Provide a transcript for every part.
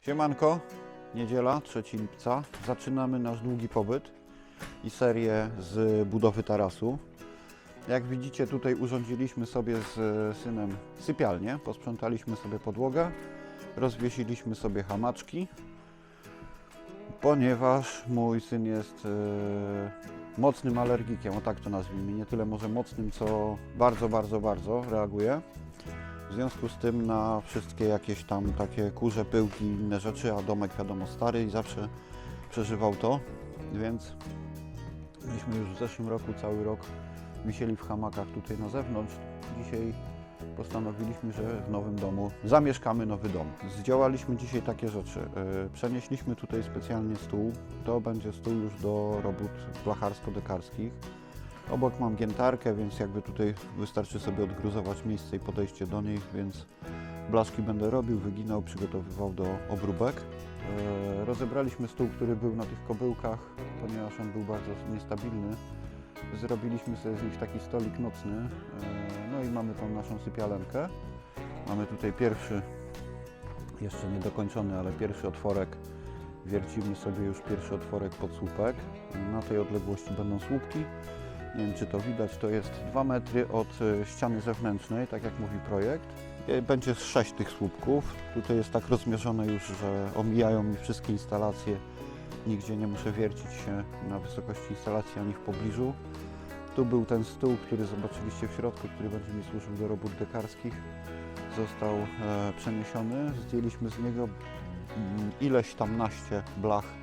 Siemanko, niedziela, 3 lipca. Zaczynamy nasz długi pobyt i serię z budowy tarasu. Jak widzicie, tutaj urządziliśmy sobie z synem sypialnię. Posprzątaliśmy sobie podłogę, rozwiesiliśmy sobie hamaczki, ponieważ mój syn jest e, mocnym alergikiem, o tak to nazwijmy. Nie tyle może mocnym, co bardzo, bardzo, bardzo reaguje. W związku z tym na wszystkie jakieś tam takie kurze, pyłki inne rzeczy, a domek wiadomo stary i zawsze przeżywał to, więc myśmy już w zeszłym roku cały rok wisieli w hamakach tutaj na zewnątrz. Dzisiaj postanowiliśmy, że w nowym domu zamieszkamy nowy dom. Zdziałaliśmy dzisiaj takie rzeczy. Yy, Przenieśliśmy tutaj specjalnie stół. To będzie stół już do robót blacharsko-dekarskich. Obok mam giętarkę, więc jakby tutaj wystarczy sobie odgruzować miejsce i podejście do niej, więc blaszki będę robił, wyginał, przygotowywał do obróbek. E, rozebraliśmy stół, który był na tych kobyłkach, ponieważ on był bardzo niestabilny. Zrobiliśmy sobie z nich taki stolik nocny, e, no i mamy tą naszą sypialenkę. Mamy tutaj pierwszy, jeszcze niedokończony, ale pierwszy otworek. Wiercimy sobie już pierwszy otworek pod słupek. Na tej odległości będą słupki. Nie wiem, czy to widać, to jest 2 metry od e, ściany zewnętrznej, tak jak mówi projekt. E, Będzie 6 tych słupków. Tutaj jest tak rozmierzone już, że omijają mi wszystkie instalacje. Nigdzie nie muszę wiercić się na wysokości instalacji ani w pobliżu. Tu był ten stół, który zobaczyliście w środku, który będzie mi służył do robót dekarskich. Został e, przeniesiony. Zdjęliśmy z niego mm, ileś tam naście blach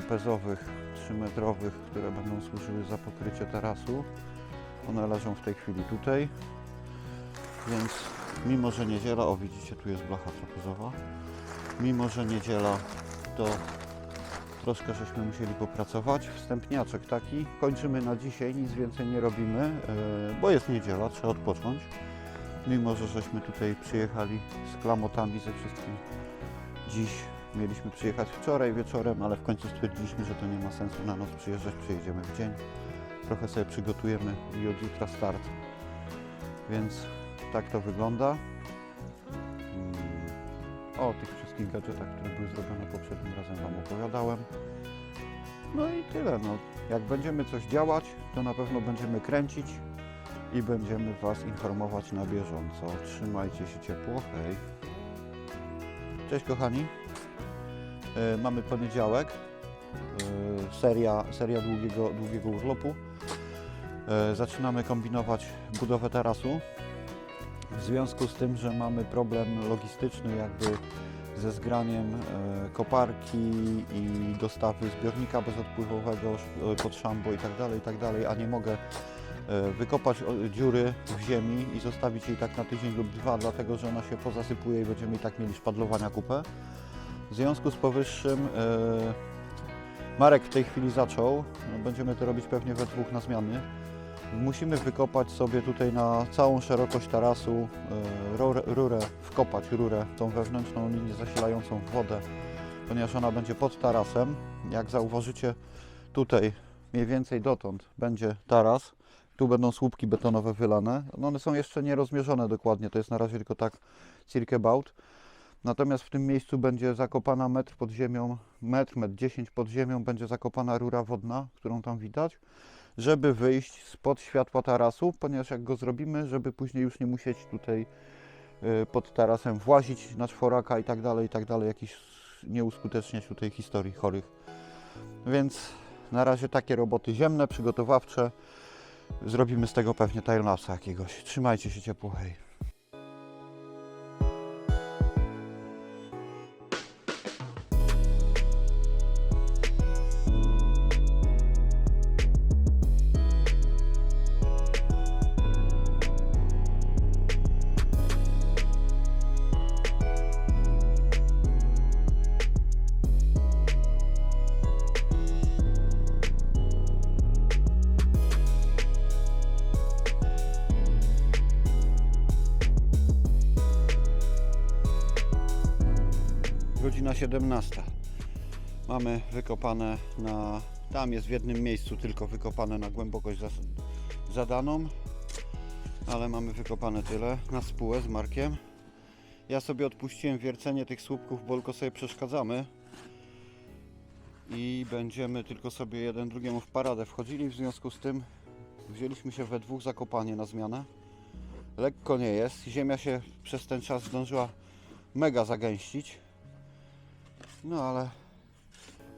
trapezowych, 3-metrowych, które będą służyły za pokrycie tarasu. One leżą w tej chwili tutaj, więc mimo, że niedziela, o widzicie, tu jest blacha trapezowa, mimo, że niedziela, to troszkę żeśmy musieli popracować. Wstępniaczek taki, kończymy na dzisiaj, nic więcej nie robimy, e, bo jest niedziela, trzeba odpocząć. Mimo, że żeśmy tutaj przyjechali z klamotami ze wszystkim dziś Mieliśmy przyjechać wczoraj wieczorem, ale w końcu stwierdziliśmy, że to nie ma sensu na noc przyjeżdżać, przyjedziemy w dzień. Trochę sobie przygotujemy i od jutra start. Więc tak to wygląda. Mm, O tych wszystkich gadżetach, które były zrobione poprzednim razem Wam opowiadałem. No i tyle. No. Jak będziemy coś działać, to na pewno będziemy kręcić i będziemy Was informować na bieżąco. Trzymajcie się ciepło. Hej. Cześć kochani. E, Mamy poniedziałek, e, seria, seria długiego, długiego urlopu. E, Zaczynamy kombinować budowę tarasu. W związku z tym, że mamy problem logistyczny jakby ze zgraniem koparki i dostawy zbiornika bezodpływowego pod szambo i tak dalej, i tak dalej, a nie mogę wykopać dziury w ziemi i zostawić jej tak na tydzień lub dwa, dlatego że ona się pozasypuje i będziemy i tak mieli szpadlowania kupę. W związku z powyższym e, Marek w tej chwili zaczął, no, będziemy to robić pewnie we dwóch na zmiany. Musimy wykopać sobie tutaj na całą szerokość tarasu e, rurę, wkopać rurę, tą wewnętrzną linię zasilającą wodę, ponieważ ona będzie pod tarasem. Jak zauważycie tutaj mniej więcej dotąd będzie taras, tu będą słupki betonowe wylane. No one są jeszcze nie rozmierzone dokładnie, to jest na razie tylko tak circa about. Natomiast w tym miejscu będzie zakopana metr pod ziemią, metr, metr 10 pod ziemią, będzie zakopana rura wodna, którą tam widać, żeby wyjść spod światła tarasu, ponieważ jak go zrobimy, żeby później już nie musieć tutaj y, pod tarasem włazić na czworaka i tak dalej, i tak dalej, jakiś nie uskuteczniać tutaj historii chorych. Więc na razie takie roboty ziemne, przygotowawcze. Zrobimy z tego pewnie timelapsa jakiegoś. Trzymajcie się ciepło, hej. Godzina 17. Mamy wykopane na. Tam jest w jednym miejscu tylko wykopane na głębokość zadaną, ale mamy wykopane tyle na spółę z Markiem. Ja sobie odpuściłem wiercenie tych słupków, bo tylko sobie przeszkadzamy. I będziemy tylko sobie jeden drugiemu w paradę wchodzili. W związku z tym wzięliśmy się we dwóch zakopanie na zmianę. Lekko nie jest. Ziemia się przez ten czas zdążyła mega zagęścić. No ale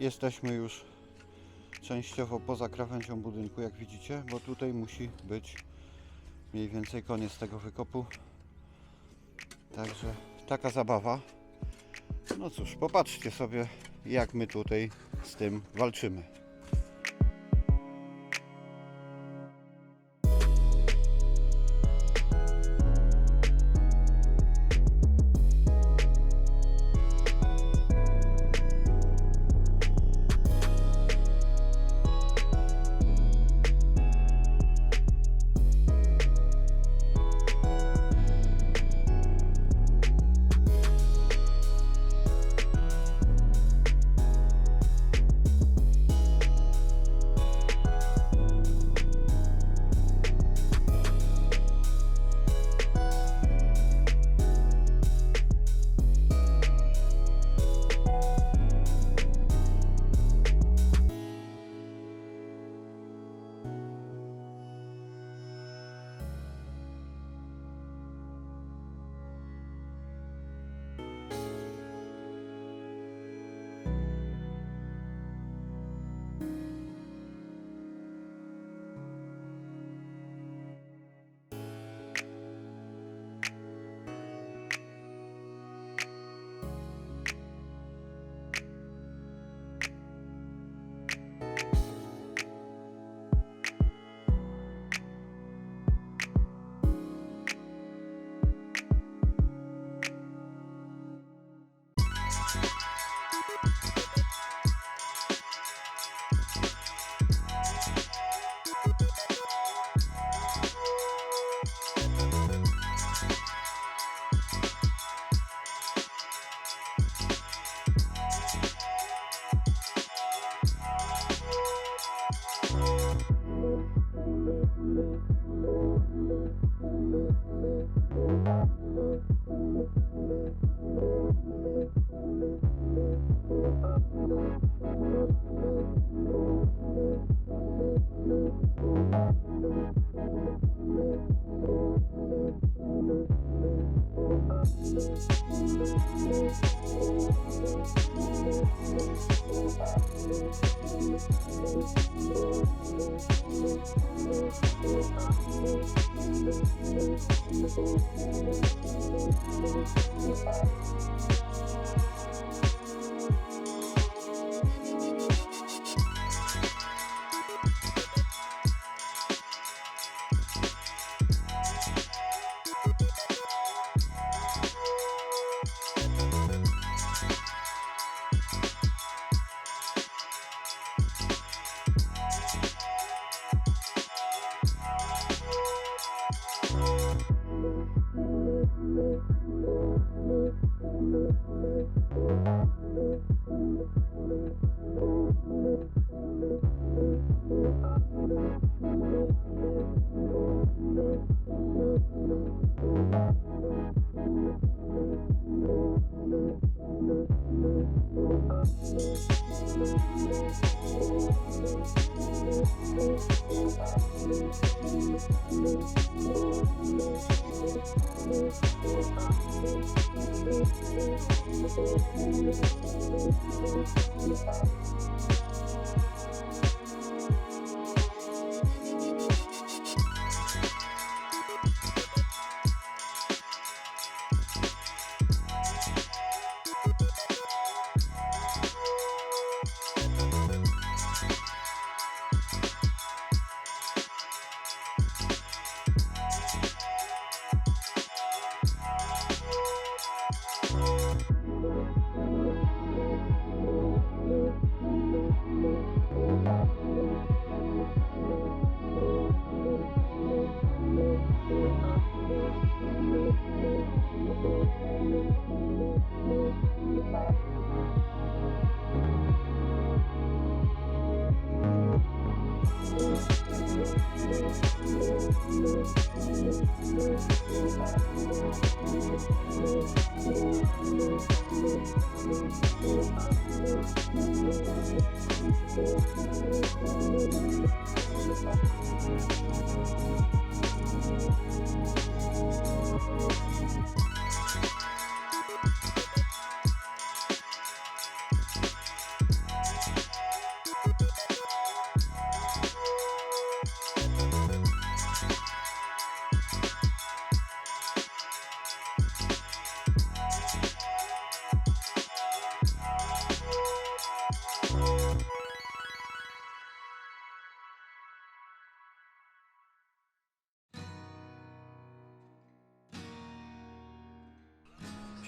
jesteśmy już częściowo poza krawędzią budynku, jak widzicie, bo tutaj musi być mniej więcej koniec tego wykopu. Także taka zabawa. No cóż, popatrzcie sobie, jak my tutaj z tym walczymy. Thank Bye.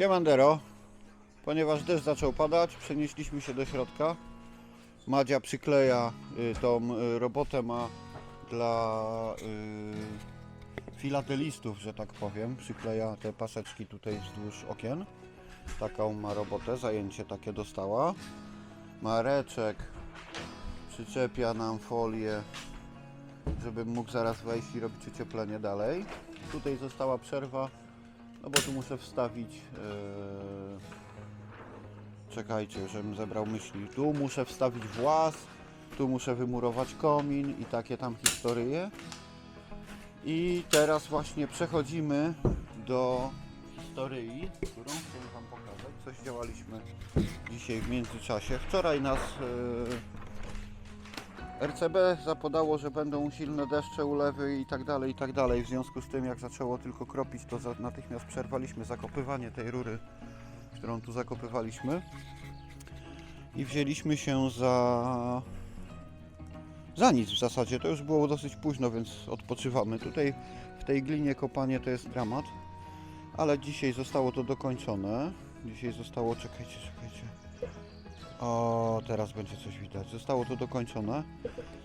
Siemandero, ponieważ deszcz zaczął padać, przenieśliśmy się do środka. Madzia przykleja y, tą y, robotę ma dla y, filatelistów, że tak powiem. Przykleja te paseczki tutaj wzdłuż okien. Taką ma robotę, zajęcie takie dostała. Mareczek przyczepia nam folię, żebym mógł zaraz wejść i robić ocieplenie dalej. Tutaj została przerwa no bo tu muszę wstawić. Yy... Czekajcie, żebym zebrał myśli. Tu muszę wstawić włas, tu muszę wymurować komin i takie tam historie. I teraz właśnie przechodzimy do historii, którą chcę Wam pokazać. Coś działaliśmy dzisiaj w międzyczasie. Wczoraj nas yy... RCB zapodało, że będą silne deszcze, ulewy i tak dalej, i tak dalej. W związku z tym, jak zaczęło tylko kropić, to natychmiast przerwaliśmy zakopywanie tej rury, którą tu zakopywaliśmy. I wzięliśmy się za... za nic w zasadzie. To już było dosyć późno, więc odpoczywamy. Tutaj w tej glinie kopanie to jest dramat, ale dzisiaj zostało to dokończone. Dzisiaj zostało, czekajcie, czekajcie. O, teraz będzie coś widać. Zostało to dokończone.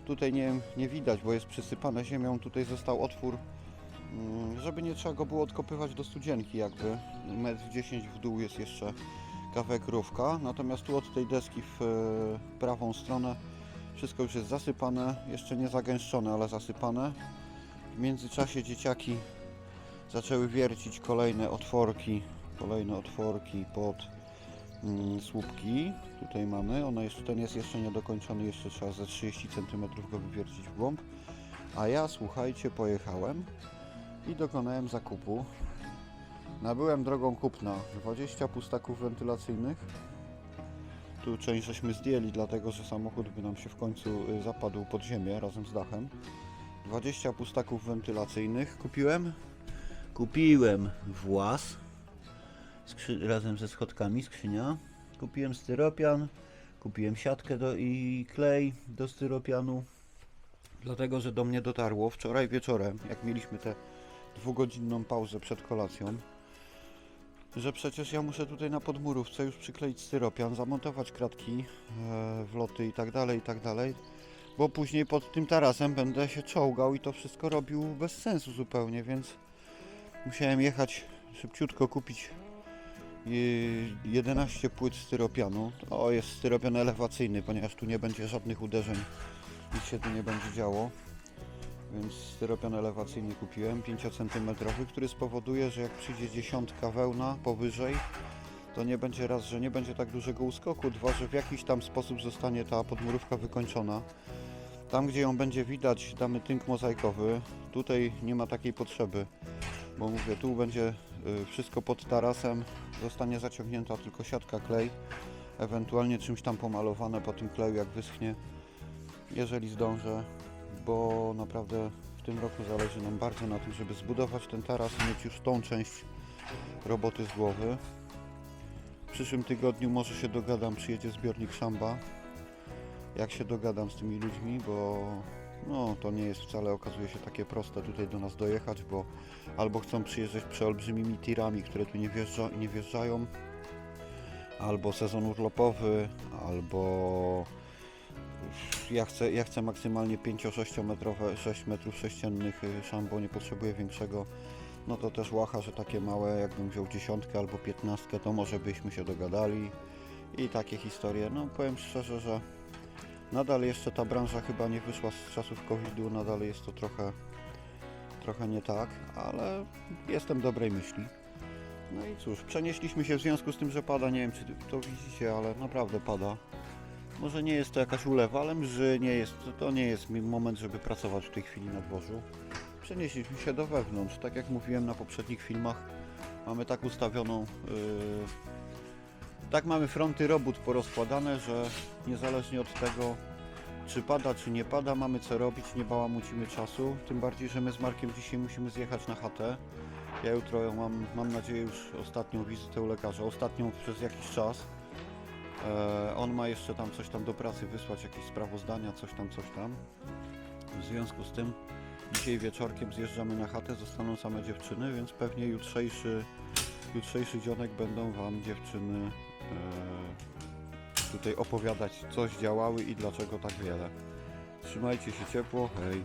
Tutaj nie, nie widać, bo jest przysypane ziemią. Tutaj został otwór, mm, żeby nie trzeba go było odkopywać do studzienki jakby. Metr 10 w dół jest jeszcze kawałek rówka. Natomiast tu od tej deski w prawą stronę wszystko już jest zasypane. Jeszcze nie zagęszczone, ale zasypane. W międzyczasie dzieciaki zaczęły wiercić kolejne otworki, kolejne otworki pod słupki. Tutaj mamy, ona jest, ten jest jeszcze niedokończony, jeszcze trzeba ze 30 cm go wywiercić w głąb. A ja, słuchajcie, pojechałem i dokonałem zakupu. Nabyłem drogą kupna 20 pustaków wentylacyjnych. Tu część żeśmy zdjęli, dlatego że samochód by nam się w końcu y, zapadł pod ziemię razem z dachem. 20 pustaków wentylacyjnych kupiłem. Kupiłem włas skrzy- razem ze schodkami, skrzynia. Kupiłem styropian, kupiłem siatkę do, i klej do styropianu. Dlatego, że do mnie dotarło wczoraj wieczorem, jak mieliśmy tę dwugodzinną pauzę przed kolacją, że przecież ja muszę tutaj na podmurówce już przykleić styropian, zamontować kratki, e, wloty i tak dalej, i tak dalej. Bo później pod tym tarasem będę się czołgał i to wszystko robił bez sensu zupełnie, więc musiałem jechać szybciutko kupić 11 płyt styropianu. To jest styropian elewacyjny, ponieważ tu nie będzie żadnych uderzeń, nic się tu nie będzie działo. Więc styropian elewacyjny kupiłem, 5 cm, który spowoduje, że jak przyjdzie dziesiątka wełna powyżej, to nie będzie raz, że nie będzie tak dużego uskoku, dwa, że w jakiś tam sposób zostanie ta podmurówka wykończona. Tam, gdzie ją będzie widać, damy tynk mozaikowy. Tutaj nie ma takiej potrzeby, bo mówię, tu będzie wszystko pod tarasem, zostanie zaciągnięta tylko siatka klej, ewentualnie czymś tam pomalowane po tym kleju, jak wyschnie, jeżeli zdążę, bo naprawdę w tym roku zależy nam bardzo na tym, żeby zbudować ten taras i mieć już tą część roboty z głowy. W przyszłym tygodniu może się dogadam, przyjedzie zbiornik Szamba. Jak się dogadam z tymi ludźmi, bo no, to nie jest wcale, okazuje się, takie proste tutaj do nas dojechać, bo albo chcą przyjeżdżać przeolbrzymimi tirami, które tu nie, wjeżdża, nie wjeżdżają, albo sezon urlopowy, albo ja chcę, ja chcę maksymalnie 5-6 metrowe, 6 metrów sześciennych y, szambo, nie potrzebuję większego. No to też łacha, że takie małe, jakbym wziął dziesiątkę albo piętnastkę, to może byśmy się dogadali. I takie historie. No powiem szczerze, że nadal jeszcze ta branża chyba nie wyszła z czasów COVID-u, nadal jest to trochę, trochę nie tak, ale jestem dobrej myśli. No i cóż, przenieśliśmy się w związku z tym, że pada, nie wiem czy to widzicie, ale naprawdę pada. Może nie jest to jakaś ulewa, ale mrzy, nie jest, to nie jest moment, żeby pracować w tej chwili na dworzu. Przenieśliśmy się do wewnątrz, tak jak mówiłem na poprzednich filmach, mamy tak ustawioną, yy, tak mamy fronty robót porozkładane, że niezależnie od tego, czy pada, czy nie pada, mamy co robić, nie bałamucimy czasu. Tym bardziej, że my z Markiem dzisiaj musimy zjechać na chatę. Ja jutro mam, mam nadzieję już ostatnią wizytę u lekarza, ostatnią przez jakiś czas. E, on ma jeszcze tam coś tam do pracy wysłać, jakieś sprawozdania, coś tam, coś tam. W związku z tym dzisiaj wieczorkiem zjeżdżamy na chatę, zostaną same dziewczyny, więc pewnie jutrzejszy, jutrzejszy dzionek będą Wam dziewczyny tutaj opowiadać, coś działały i dlaczego tak wiele. Trzymajcie się ciepło, hej.